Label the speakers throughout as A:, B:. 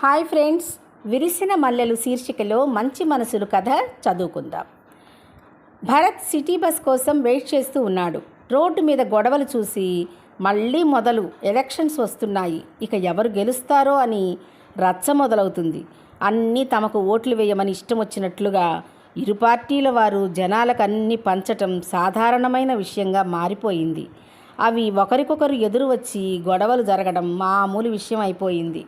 A: Hi friends విరిసిన మల్లెలు శీర్షికలో మంచి మనసులు కథ చదువుకుందాం. భరత్ సిటీ బస్ కోసం వెయిట్ చేస్తూ ఉన్నాడు. రోడ్డు మీద గొడవలు చూసి మళ్ళీ మొదలు ఎలక్షన్స్ వస్తున్నాయి ఇక ఎవరు గెలుస్తారో అని రచ్చ మొదలవుతుంది. అన్నీ తమకు ఓట్లు వేయమని ఇష్టం వచ్చినట్లుగా ఇరు పార్టీల వారు జనాలకు అన్ని పంచటం సాధారణమైన విషయంగా మారిపోయింది. అవి ఒకరికొకరు ఎదురు వచ్చి గొడవలు జరగడం మామూలు విషయం అయిపోయింది.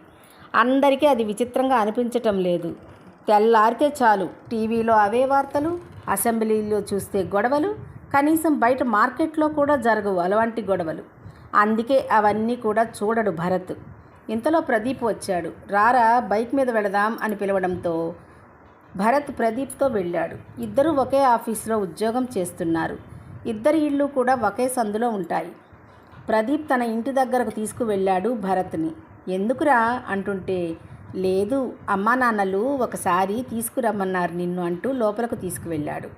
A: అందరికీ అది విచిత్రంగా అనిపించటం లేదు. తెల్లారితే చాలు. టీవీలో అవే వార్తలు అసెంబ్లీలో చూస్తే గొడవలు కనీసం బయట మార్కెట్లో కూడా జరగవు అలాంటి గొడవలు. అందుకే అవన్నీ కూడా చూడడు భరత్. ఇంతలో ప్రదీప్ వచ్చాడు. రారా బైక్ మీద వెళదాం అని పిలవడంతో భరత్ ప్రదీప్తో వెళ్ళాడు. ఇద్దరూ ఒకే ఆఫీసులో ఉద్యోగం చేస్తున్నారు. ఇద్దరి ఇళ్ళు కూడా ఒకే సందులో ఉంటాయి. ప్రదీప్ తన ఇంటి దగ్గరకు తీసుకువెళ్ళాడు భరత్ని. ఎందుకురా అంటుంటే లేదు అమ్మా నాన్నలు ఒకసారి తీసుకురమ్మన్నారు నిన్ను అంటూ లోపలకు తీసుకువెళ్ళాడు.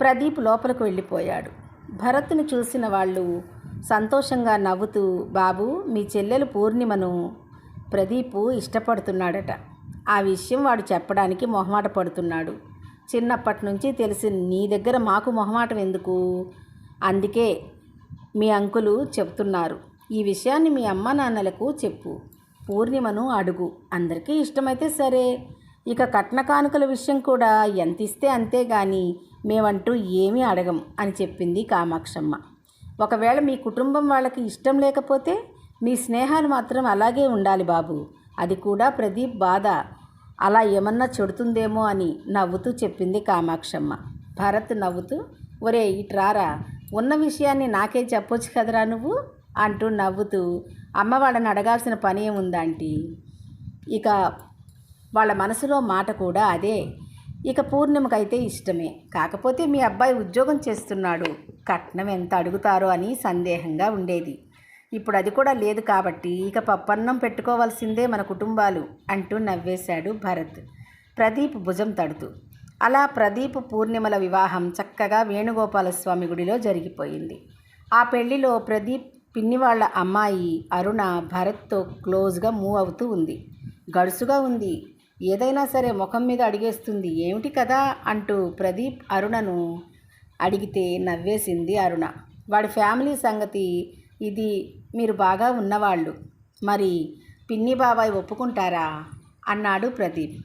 A: ప్రదీప్ లోపలకు వెళ్ళిపోయాడు. భరత్ను చూసిన వాళ్ళు సంతోషంగా నవ్వుతూ బాబు మీ చెల్లెలు పూర్ణిమను ప్రదీప్ ఇష్టపడుతున్నాడట. ఆ విషయం వాడు చెప్పడానికి మొహమాట పడుతున్నాడు. చిన్నప్పటి నుంచి తెలిసి నీ దగ్గర మాకు మొహమాటం ఎందుకు? అందుకే మీ అంకులు చెప్తున్నారు. ఈ విషయాన్ని మీ అమ్మ నాన్నలకు చెప్పు. పూర్ణిమను అడుగు. అందరికీ ఇష్టమైతే సరే. ఇక కట్న కానుకల విషయం కూడా ఎంత ఇస్తే అంతే కానీ మేమంటూ ఏమీ అడగం అని చెప్పింది కామాక్షమ్మ. ఒకవేళ మీ కుటుంబం వాళ్ళకి ఇష్టం లేకపోతే మీ స్నేహాలు మాత్రం అలాగే ఉండాలి బాబు. అది కూడా ప్రదీప్ బాధ. అలా ఏమన్నా చెడుతుందేమో అని నవ్వుతూ చెప్పింది కామాక్షమ్మ. భరత్ నవ్వుతూ ఒరే ఇట్రారా ఉన్న విషయాన్ని నాకే చెప్పొచ్చు కదరా నువ్వు? అంటూ నవ్వుతూ అమ్మ వాళ్ళని అడగాల్సిన పని ఏముందంటీ? ఇక వాళ్ళ మనసులో మాట కూడా అదే. ఇక పూర్ణిమకైతే ఇష్టమే. కాకపోతే మీ అబ్బాయి ఉద్యోగం చేస్తున్నాడు. కట్నం ఎంత అడుగుతారో అని సందేహంగా ఉండేది. ఇప్పుడు అది కూడా లేదు కాబట్టి ఇక పప్పన్నం పెట్టుకోవాల్సిందే మన కుటుంబాలు అంటూ నవ్వేశాడు భరత్. ప్రదీప్ భుజం తడుతూ. అలా ప్రదీప్ పూర్ణిమల వివాహం చక్కగా వేణుగోపాలస్వామి గుడిలో జరిగిపోయింది. ఆ పెళ్ళిలో ప్రదీప్ పిన్ని వాళ్ళ అమ్మాయి అరుణ భరత్తో క్లోజ్గా మూవ్ అవుతూ ఉంది. గడుసుగా ఉంది. ఏదైనా సరే ముఖం మీద అడిగేస్తుంది. ఏమిటి కదా అంటూ ప్రదీప్ అరుణను అడిగితే నవ్వేసింది అరుణ. వాడి ఫ్యామిలీ సంగతి ఇది మీరు బాగా ఉన్నవాళ్ళు. మరి పిన్ని బాబాయ్ ఒప్పుకుంటారా? అన్నాడు ప్రదీప్.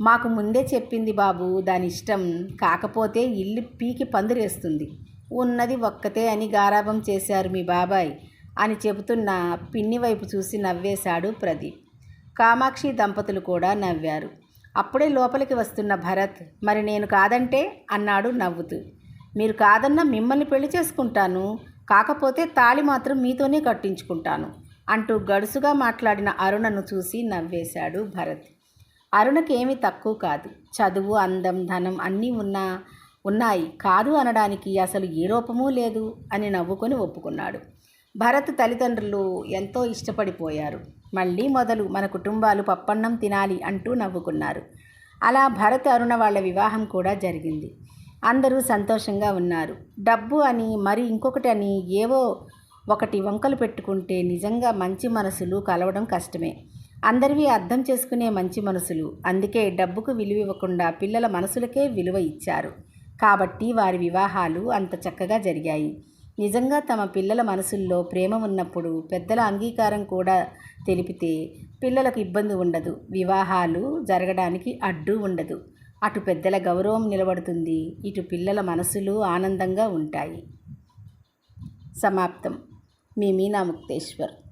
A: మాకు ముందే చెప్పింది బాబు దాని ఇష్టం కాకపోతే ఇల్లు పీకి పందిరేస్తుంది. ఉన్నది ఒక్కతే అని గారాభం చేశారు మీ బాబాయ్ అని చెబుతున్న పిన్ని వైపు చూసి నవ్వేశాడు ప్రదీప్. కామాక్షి దంపతులు కూడా నవ్వారు. అప్పుడే లోపలికి వస్తున్న భరత్ మరి నేను కాదంటే? అన్నాడు నవ్వుతూ. మీరు కాదన్నా మిమ్మల్ని పెళ్ళి చేసుకుంటాను. కాకపోతే తాళి మాత్రం మీతోనే కట్టించుకుంటాను అంటూ గడుసుగా మాట్లాడిన అరుణను చూసి నవ్వేశాడు భరత్. అరుణకేమీ తక్కువ కాదు. చదువు అందం ధనం అన్నీ ఉన్నా ఉన్నాయి. కాదు అనడానికి అసలు ఏ రూపమూ లేదు అని నవ్వుకొని ఒప్పుకున్నాడు. భరత్ తల్లిదండ్రులు ఎంతో ఇష్టపడిపోయారు. మళ్ళీ మొదలు మన కుటుంబాలు పప్పన్నం తినాలి అంటూ నవ్వుకున్నారు. అలా భరత్ అరుణ వాళ్ళ వివాహం కూడా జరిగింది. అందరూ సంతోషంగా ఉన్నారు. డబ్బు అని మరి ఇంకొకటి అని ఏవో ఒకటి వంకలు పెట్టుకుంటే నిజంగా మంచి మనసులు కలవడం కష్టమే. అందరివి అర్థం చేసుకునే మంచి మనసులు. అందుకే డబ్బుకు విలువ ఇవ్వకుండా పిల్లల మనసులకే విలువ ఇచ్చారు. కాబట్టి వారి వివాహాలు అంత చక్కగా జరిగాయి. నిజంగా తమ పిల్లల మనసుల్లో ప్రేమ ఉన్నప్పుడు పెద్దల అంగీకారం కూడా తెలిపితే పిల్లలకు ఇబ్బంది ఉండదు. వివాహాలు జరగడానికి అడ్డు ఉండదు. అటు పెద్దల గౌరవం నిలబడుతుంది ఇటు పిల్లల మనసులు ఆనందంగా ఉంటాయి. సమాప్తం. మీ మీనా ముక్తేశ్వర్.